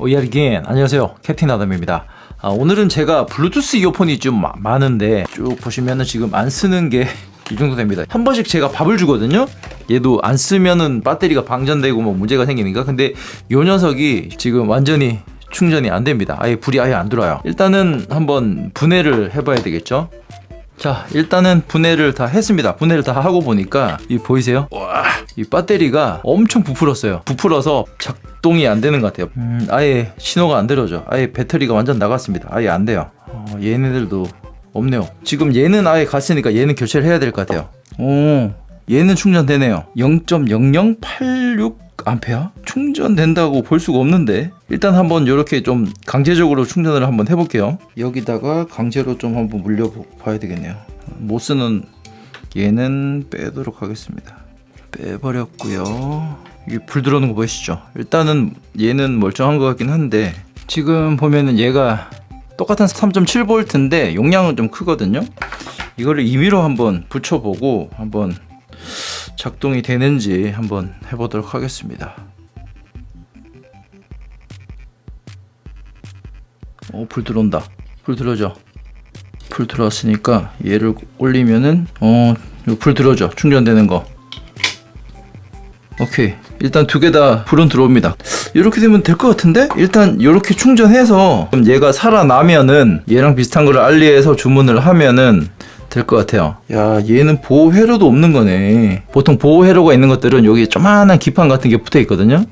오야리겐 안녕하세요. 캡틴 아담입니다. 아, 오늘은 제가 블루투스 이어폰이 좀 마- 많은데 쭉 보시면은 지금 안 쓰는 게 이 정도 됩니다. 한 번씩 제가 밥을 주거든요. 얘도 안 쓰면은 배터리가 방전되고 뭐 문제가 생기니까. 근데 요 녀석이 지금 완전히 충전이 안 됩니다. 아예 불이 아예 안 들어와요. 일단은 한번 분해를 해봐야 되겠죠 자 일단은 분해를 다 했습니다. 분해를 다 하고 보니까 이 보이세요? 와, 이 배터리가 엄청 부풀었어요. 부풀어서 작동이 안 되는 것 같아요. 음, 아예 신호가 안 들어져 아예 배터리가 완전 나갔습니다. 아예 안 돼요. 어, 얘네들도 없네요. 지금 얘는 아예 갔으니까 얘는 교체를 해야 될 것 같아요. 오 얘는 충전되네요. 0.0086 암페어? 충전된다고 볼 수가 없는데 일단 한번 이렇게 좀 강제적으로 충전을 한번 해볼게요. 여기다가 강제로 좀 한번 물려 봐야 되겠네요. 못 쓰는 얘는 빼도록 하겠습니다. 빼버렸고요. 이게 불 들어오는 거 보이시죠? 일단은 얘는 멀쩡한 것 같긴 한데 지금 보면은 얘가 똑같은 3.7V인데 용량은 좀 크거든요. 이거를 임의로 한번 붙여보고 한번 작동이 되는지 한번 해보도록 하겠습니다. 어, 불 들어온다. 불 들어져. 불 들어왔으니까 얘를 올리면은 어, 불 들어져. 충전되는 거. 오케이. 일단 두 개 다 불은 들어옵니다. 이렇게 되면 될 것 같은데? 일단 이렇게 충전해서 얘가 살아나면은 얘랑 비슷한 거를 알리에서 주문을 하면은 될 것 같아요. 야, 얘는 보호 회로도 없는 거네. 보통 보호 회로가 있는 것들은 여기 조만한 기판 같은 게 붙어 있거든요.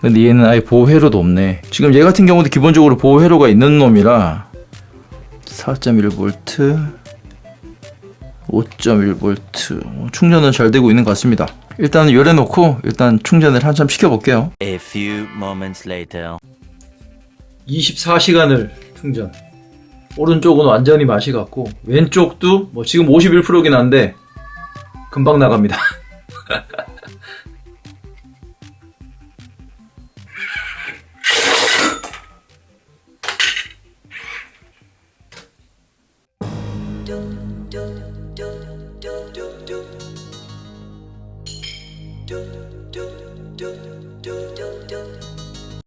근데 얘는 아예 보호 회로도 없네. 지금 얘 같은 경우도 기본적으로 보호 회로가 있는 놈이라 4.1V 5.1V 충전은 잘 되고 있는 것 같습니다. 일단 열어 놓고 일단 충전을 한참 시켜 볼게요. A few moments later. 24시간을 충전. 오른쪽은 완전히 맛이 갔고 왼쪽도 뭐 지금 51%긴 한데 금방 나갑니다.